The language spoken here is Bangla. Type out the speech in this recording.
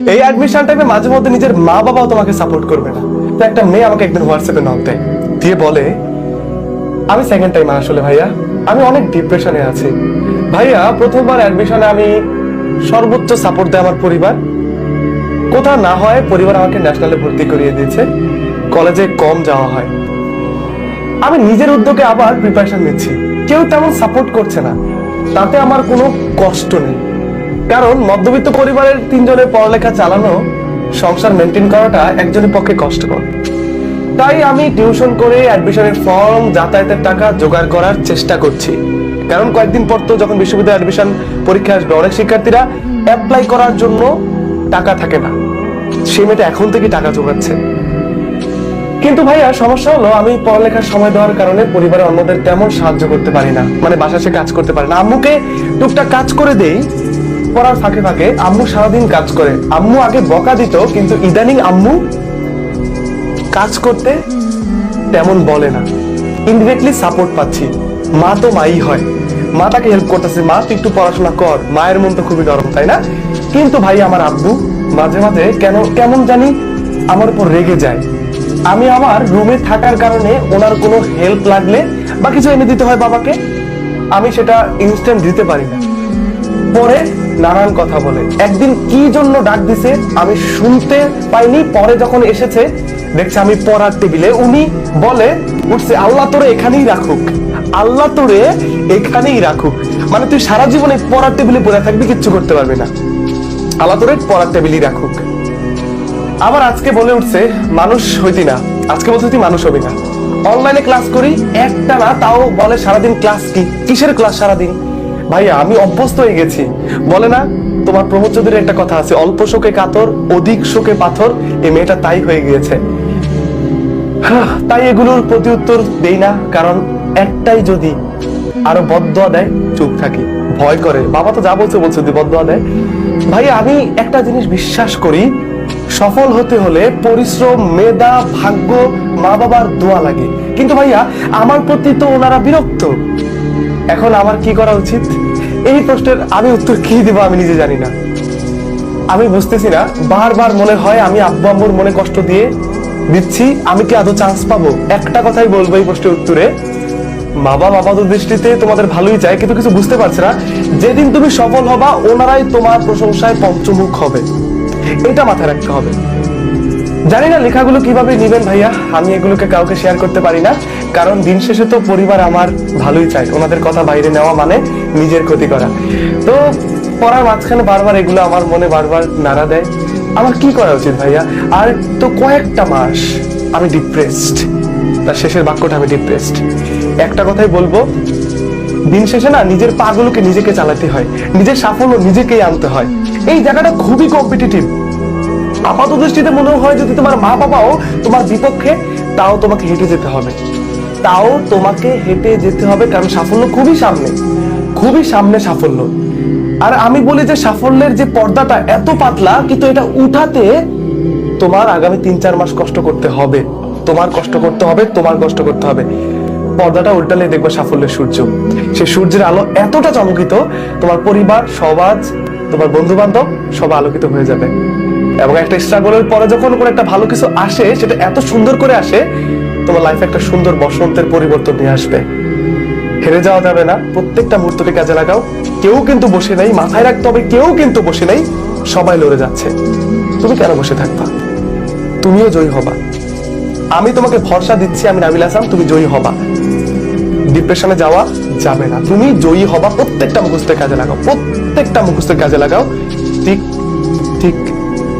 এই অ্যাডমিশন টাইমে মাঝে মধ্যে নিজের মা বাবাও তোমাকে সাপোর্ট করবে না। তো একটা মেয়ে আমাকে একদিন হোয়াটসঅ্যাপে নক দেয়। দিয়ে বলে, আমি সেকেন্ড টাইম আসলে ভাইয়া। আমি অনেক ডিপ্রেশনে আছি। ভাইয়া, প্রথমবার অ্যাডমিশনে আমি সর্বোচ্চ সাপোর্ট দেয় আমার পরিবার। কোথাও না হয় পরিবার আমাকে ন্যাশনালে ভর্তি করিয়ে দিয়েছে। কলেজে কম যাওয়া হয়। আমি নিজের উদ্যোগে আবার প্রিপারেশন নিচ্ছি। কেউ তেমন সাপোর্ট করছে না। তাতে আমার কোনো কষ্ট নেই। কারণ মধ্যবিত্ত পরিবারের তিনজনের পড়ালেখা চালানো, সংসার মেনটেন করাটা একজনের পক্ষে কষ্টকর। তাই আমি টিউশন করে অ্যাডমিশনের ফর্ম যাতায়াতের টাকা জোগাড় করার চেষ্টা করছি। কারণ কয়েকদিন পর তো যখন বিশ্ববিদ্যালয় অ্যাডমিশন পরীক্ষা আসবে, অনেক শিক্ষার্থীরা অ্যাপ্লাই করার জন্য টাকা থাকে না। সে মেয়েটা এখন থেকে টাকা জোগাচ্ছে। কিন্তু ভাইয়া, সমস্যা হলো আমি পড়ালেখার সময় দেওয়ার কারণে পরিবারের অন্যদের তেমন সাহায্য করতে পারি না। মানে বাসা সে কাজ করতে পারে না। আম্মুকে টুকটাক কাজ করে দেই পড়ার ফাঁকে ফাঁকে আম্মু সারাদিন কাজ করে। আম্মু আগে বকা দিত, কিন্তু ইদানিং আম্মু কাজ করতে তেমন বলে না। ইনডিরেক্টলি সাপোর্ট পাচ্ছি। মা তো মাই হয়। মা তাকে হেল্প করতেছে। মা তুই একটু পড়াশোনা কর। মায়ের মন তো খুবই নরম, তাই না? কিন্তু ভাই, আমার আব্বু মাঝে মাঝে কেন, কেমন জানি আমার উপর রেগে যায়। আমি আমার রুমে থাকার কারণে ওনার কোনো হেল্প লাগলে বা কিছু এনে দিতে হয় বাবাকে, আমি সেটা ইনস্ট্যান্ট দিতে পারি না। পরে নানান কথা বলে। একদিন কি জন্য ডাক দিছে আমি শুনতে পাইনি, পরে যখন এসেছে, দেখছে আমি পড়ার টেবিলে। উনি বলে, উঠছে, আল্লাহ তোরে এখানেই রাখুক। আল্লাহ তোরে এখানেই রাখুক। মানে তুই সারা জীবনে পড়ার টেবিলে পড়ে থাকবি, কিচ্ছু করতে পারবি না। আল্লাহ তোরে পড়ার টেবিলই রাখুক। আবার আজকে বলে উঠছে, মানুষ হইতি না। আজকে বলছে, তুই মানুষ হবি না। অনলাইনে ক্লাস করি, একটা না, তাও বলে সারাদিন ক্লাস কি? কিসের ক্লাস সারাদিন? ভাইয়া, আমি অভ্যস্ত হয়ে গেছি। বলে না, তোমার প্রমোদ চৌধুরীর একটা কথা আছে। অল্প শোকে কাতর, অধিক শোকে পাথর এই মেয়েটা তাই হয়ে গিয়েছে। তাই এগুলোর প্রতি উত্তর দেই না, কারণ একটাই যদি আরও বদয়া দেয়, চুপ থাকি। ভয় করে। বাবা তো যা বলছে বলছে, যদি বদয়া দেয়। ভাই আমি একটা জিনিস বিশ্বাস করি, সফল হতে হলে পরিশ্রম, মেধা, ভাগ্য মা বাবার দোয়া লাগে। কিন্তু ভাইয়া, আমার প্রতি তো ওনারা বিরক্ত। এখন আমার কি করা উচিত? এই প্রশ্নের আমি উত্তর কি দিব আমি নিজে জানি না। আমি বুঝতেছি না, বারবার মনে হয় আমি আব্বু আম্মুর মনে কষ্ট দিয়ে দিচ্ছি, আমি কি আদৌ চান্স পাবো? একটা কথাই বলব এই প্রশ্নের উত্তরে। বাবা বাবা তো দৃষ্টিতে তোমাদের ভালোই চায় কিন্তু কিছু বুঝতে পারছে না। যেদিন তুমি সফল হবা, ওনারাই তোমার প্রশংসায় পঞ্চমুখ হবে। এটা মাথায় রাখতে হবে। জানি না লেখাগুলো কীভাবে নিবেন ভাইয়া, আমি এগুলোকে কাউকে শেয়ার করতে পারি না, কারণ দিন শেষে তো পরিবার আমার ভালোই চায়, ওনাদের কথা বাইরে নেওয়া মানে নিজের ক্ষতি করা। তো পড়ার মাঝখানে বারবার এগুলো আমার মনে বারবার নাড়া দেয়। আমার কি করা উচিত ভাইয়া? আর তো কয়েকটা মাস আমি ডিপ্রেসড তার শেষের বাক্যটা আমি ডিপ্রেসড একটা কথাই বলব, দিন শেষে না নিজের পাগুলোকে নিজেকে চালাতে হয়, নিজের সাফল্য নিজেকেই আনতে হয়। এই জায়গাটা খুবই কম্পিটিটিভ আপাত দৃষ্টিতে মনে হয় যদি তোমার মা বাবাও তোমার বিপক্ষে, তাও তোমাকে হেঁটে যেতে হবে। তাও তোমাকে হেঁটে যেতে হবে কারণ সাফল্য খুবই সামনে খুবই সামনে সাফল্য। আর আমি বলি যে সাফল্যের যে পর্দাটা এত পাতলা, কিন্তু এটা উঠাতে তোমার আগামী তিন চার মাস কষ্ট করতে হবে। তোমার কষ্ট করতে হবে, তোমার কষ্ট করতে হবে। পর্দাটা উল্টালে দেখবে সাফল্যের সূর্য। সেই সূর্যের আলো এতটা চমকিত, তোমার পরিবার, সমাজ, তোমার বন্ধু বান্ধব সব আলোকিত হয়ে যাবে। এবং একটা স্ট্রাগলের পরে যখন কোনো একটা ভালো কিছু আসে, সেটা এত সুন্দর করে আসে, তোমার লাইফে একটা সুন্দর বসন্তের পরিবর্তন নিয়ে আসবে। হেরে যাওয়া যাবে না। প্রত্যেকটা মুহূর্তকে কাজে লাগাও। কেউ কিন্তু বসে নাই। মাথায় রাখতে হবে, কেউ কিন্তু বসে নাই। সবাই লড়ে যাচ্ছে। তুমি কেন বসে থাকবা? তুমিও জয়ী হবা। আমি তোমাকে ভরসা দিচ্ছি, আমি নাবিল আসাম তুমি জয়ী হবা। ডিপ্রেশনে যাওয়া যাবে না। তুমি জয়ী হবা প্রত্যেকটা মুখস্থের কাজে লাগাও। প্রত্যেকটা মুখস্থের কাজে লাগাও। ঠিক ঠিক